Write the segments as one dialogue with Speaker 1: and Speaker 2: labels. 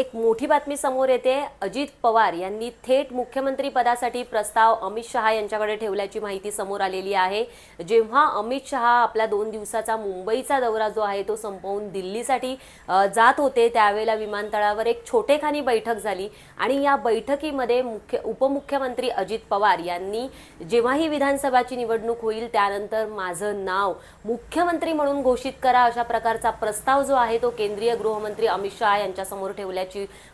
Speaker 1: एक मोठी बातमी समोर येते. अजित पवार यांनी थेट मुख्यमंत्री पदासाठी प्रस्ताव अमित शहा यांच्याकडे ठेवल्याची माहिती समोर आलेली आहे. जेव्हा अमित शहा आपला दोन दिवसाचा मुंबईचा दौरा जो आहे तो संपवून दिल्लीसाठी जात होते त्यावेळेला विमानतळावर एक छोटेखानी बैठक झाली. आणि या बैठकीमध्ये मुख्य उपमुख्यमंत्री अजित पवार यांनी जेव्हा ही विधानसभाची निवडणूक होईल त्यानंतर माझं नाव मुख्यमंत्री म्हणून घोषित करा अशा प्रकारचा प्रस्ताव जो आहे तो केंद्रीय गृहमंत्री अमित शहा यांच्यासमोर ठेवल्याची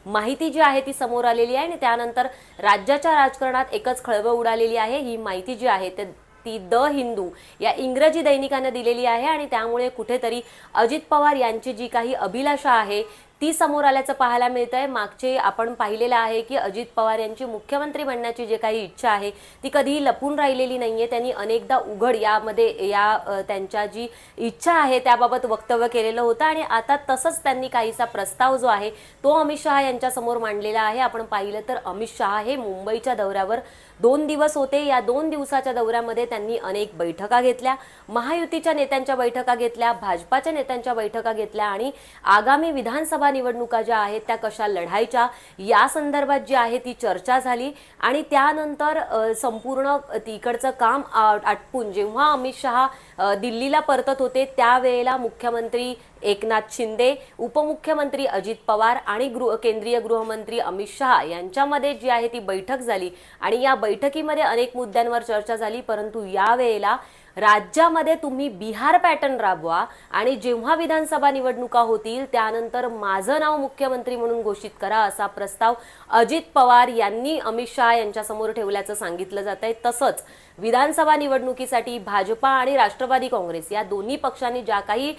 Speaker 1: माहिती जी आहे ती समोर आलेली आहे आणि त्यानंतर राज्याच्या राजकारणात एकच खळबळ उडालेली आहे. ही माहिती जी आहे ते ती द हिंदू या इंग्रजी दैनिकानं दिलेली आहे आणि त्यामुळे कुठेतरी अजित पवार यांची जी काही अभिलाषा आहे ती समोर आल्याचं पाहायला मिळत आहे मागचे आपण पाहिलेलं आहे की अजित पवार यांची मुख्यमंत्री बनण्याची जे काही इच्छा आहे ती कधीही लपून राहिलेली नाहीये. त्यांनी अनेकदा उघड यामध्ये या त्यांच्या जी इच्छा आहे त्याबाबत वक्तव्य केलेलं होतं आणि आता तसंच त्यांनी काहीसा प्रस्ताव जो आहे तो अमित शहा यांच्यासमोर मांडलेला आहे. आपण पाहिलं तर अमित शहा हे मुंबईच्या दौऱ्यावर दोन दिवस होते. या दोन दिवसाच्या दौऱ्यामध्ये त्यांनी अनेक बैठका घेतल्या. महायुतीच्या नेत्यांच्या बैठका घेतल्या भाजपाच्या नेत्यांच्या बैठका घेतल्या आणि आगामी विधानसभा निवडणुका ज्या आहेत त्या कशा लढायच्या या संदर्भात जी आहे ती चर्चा झाली. आणि त्यानंतर संपूर्ण तिकडचं काम आ- आटपून जेव्हा अमित शहा दिल्लीला परतत होते त्यावेळेला मुख्यमंत्री एकनाथ शिंदे उपमुख्यमंत्री अजित पवार आणि गृह केंद्रीय गृहमंत्री अमित शहा यांच्यामध्ये जी आहे ती बैठक झाली. आणि या बैठकीमध्ये अनेक मुद्द्यांवर चर्चा झाली परंतु यावेळेला राज्यामध्ये तुम्ही बिहार पॅटर्न राबवा आणि जेव्हा विधानसभा निवडणुका होतील त्यानंतर माझं नाव मुख्यमंत्री म्हणून घोषित करा असा प्रस्ताव अजित पवार यांनी अमित शहा यांच्यासमोर ठेवल्याचं सांगितलं जात आहे तसंच विधानसभा निवडणुकीसाठी भाजपा आणि राष्ट्रवादी काँग्रेस या दोन्ही पक्षांनी ज्या काही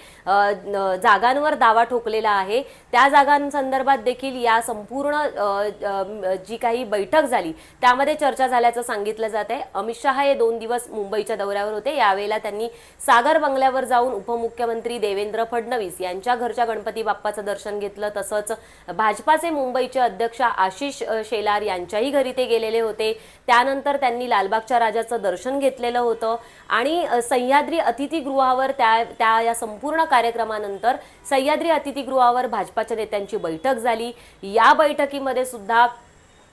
Speaker 1: जागांवर दावा ठोकलेला आहे त्या जागांसंदर्भात देखील या संपूर्ण जी काही बैठक झाली त्यामध्ये चर्चा झाल्याचं सांगितलं जात आहे. अमित शहा हे दोन दिवस मुंबईच्या दौऱ्यावर होते. यावेळेला त्यांनी सागर बंगल्यावर जाऊन उपमुख्यमंत्री देवेंद्र फडणवीस यांच्या घरच्या गणपती बाप्पाचं दर्शन घेतलं. तसंच भाजपाचे मुंबईचे अध्यक्ष आशिष शेलार यांच्याही घरी ते गेलेले होते. त्यानंतर त्यांनी लालबागच्या राजाचं दर्शन घेतलेलं होतं. आणि सह्याद्री अतिथीगृहावर त्या त्या या संपूर्ण कार्यक्रमानंतर सह्याद्री अतिथीगृहावर भाजपाच्या नेत्यांची बैठक झाली. या बैठकीमध्ये सुद्धा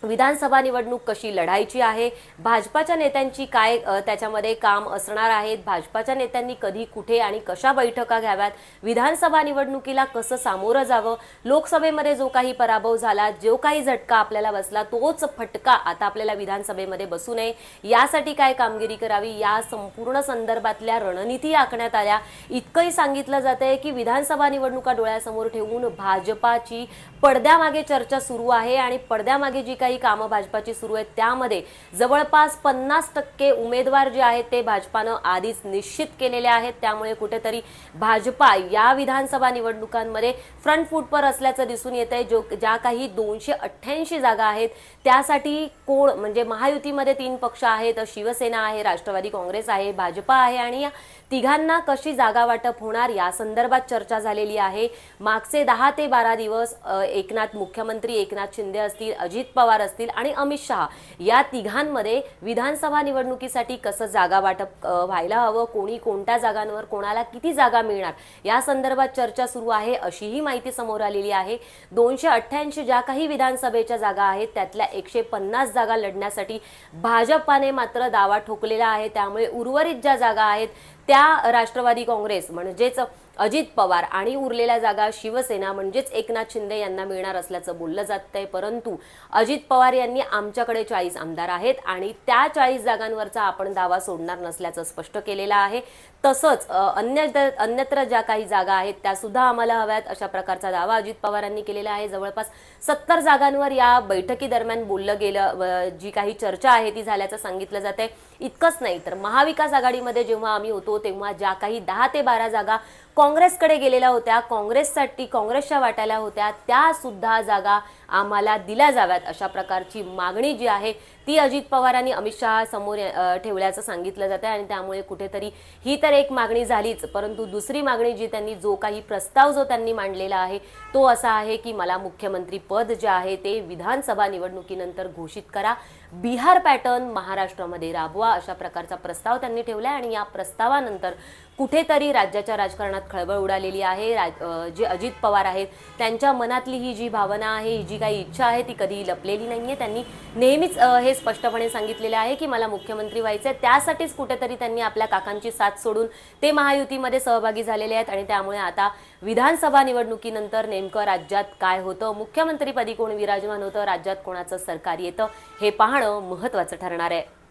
Speaker 1: विधानसभा निवडणूक कशी लढायची आहे? भाजपाच्या नेत्यांची काय त्याच्यामध्ये काम असणार आहेत? भाजपाच्या नेत्यांनी कधी कुठे आणि कशा बैठका घ्याव्यात? विधानसभा निवडणुकीला कसं सामोरं जावं? लोकसभेमध्ये जो काही पराभव झाला जो काही झटका आपल्याला बसला तोच फटका आता आपल्याला विधानसभेमध्ये बसू नये. यासाठी काय कामगिरी करावी? या संपूर्ण संदर्भातल्या रणनीती आखण्यात आल्या. इतकंही सांगितलं जात आहे की विधानसभा निवडणुका डोळ्यासमोर ठेवून भाजपाची पडद्यामागे चर्चा सुरू आहे आणि पडद्यामागे जी काही कामं भाजपाची सुरू आहेत. त्यामध्ये जवळपास पन्नास टक्के उमेदवार जे आहेत ते भाजपानं आधीच निश्चित केलेले आहेत. त्यामुळे कुठेतरी भाजपा या विधानसभा निवडणुकांमध्ये फ्रंट फूटवर असल्याचं दिसून येत आहे जो ज्या काही दोनशे अठ्ठ्याऐंशी जागा आहेत त्यासाठी कोण म्हणजे महायुतीमध्ये तीन पक्ष आहेत शिवसेना आहे राष्ट्रवादी काँग्रेस आहे भाजपा आहे आणि या तिघांना कशी जागा वाटप होणार या संदर्भात चर्चा झालेली आहे. मागचे दहा ते बारा दिवस एकनाथ मुख्यमंत्री एकनाथ शिंदे असतील अजित पवार असतील आणि अमित शहा या तिघांमध्ये विधानसभा निवडणुकीसाठी कसं जागा वाटप व्हायला हवं कोणी कोणत्या जागांवर कोणाला किती जागा मिळणार या संदर्भात चर्चा सुरू आहे अशीही माहिती समोर आलेली आहे. दोनशे अठ्ठ्याऐंशी ज्या काही विधानसभेच्या जागा आहेत त्यातल्या एकशे पन्नास जागा लढण्यासाठी भाजपाने मात्र दावा ठोकलेला आहे. त्यामुळे उर्वरित ज्या जागा आहेत त्या राष्ट्रवादी काँग्रेस म्हणजेच अजित पवार आणि उरलेल्या जागा शिवसेना म्हणजेच एकनाथ शिंदे यांना मिळणार असल्याचं बोललं जात आहे परंतु अजित पवार यांनी आमच्याकडे चाळीस आमदार आहेत आणि त्या चाळीस जागांवरचा आपण दावा सोडणार नसल्याचं स्पष्ट केलेलं आहे. तसंच अन्य अन्यत्र ज्या काही जागा आहेत त्या सुद्धा आम्हाला हव्यात अशा प्रकारचा दावा अजित पवारांनी केलेला आहे. जवळपास सत्तर जागांवर या बैठकीदरम्यान बोललं गेलं व जी काही चर्चा आहे ती झाल्याचं सांगितलं जात आहे इतकंच नाही. तर महाविकास आघाडीमध्ये जेव्हा आम्ही होतो तेव्हा ज्या काही दहा ते बारा जागा काँग्रेसकडे गेलेल्या होत्या काँग्रेससाठी काँग्रेसच्या वाट्याला होत्या त्या सुद्धा जागा आम्हाला दिल्या जाव्यात अशा प्रकारची मागणी जी आहे ती अजित पवारांनी अमित शहा समोर ठेवल्याचं सांगितलं जातं आणि त्यामुळे कुठेतरी ही तर एक मागणी झालीच परंतु दुसरी मागणी जी त्यांनी जो काही प्रस्ताव जो त्यांनी मांडलेला आहे तो असा आहे की मला मुख्यमंत्री पद जे आहे ते विधानसभा निवडणुकीनंतर घोषित करा बिहार पॅटर्न महाराष्ट्रामध्ये राबवा अशा प्रकारचा प्रस्ताव त्यांनी ठेवला आणि या प्रस्तावानंतर कुठेतरी राज्याच्या राजकारणात खळबळ उडालेली आहे. राज- जे अजित पवार आहेत त्यांच्या मनातली ही जी भावना आहे ही जी काही इच्छा आहे ती कधी लपलेली नाही आहे त्यांनी नेहमीच हे स्पष्टपणे सांगितलेले आहे की मला मुख्यमंत्री व्हायचं आहे त्यासाठीच कुठेतरी त्यांनी आपल्या काकांची साथ सोडून ते महायुतीमध्ये सहभागी झालेले आहेत आणि त्यामुळे आता विधानसभा निवडणुकीनंतर नेमकं राज्यात काय होतं? मुख्यमंत्रीपदी कोण विराजमान होतं? राज्यात कोणाचं सरकार येतं? हे पाहणं महत्त्वाचं ठरणार आहे.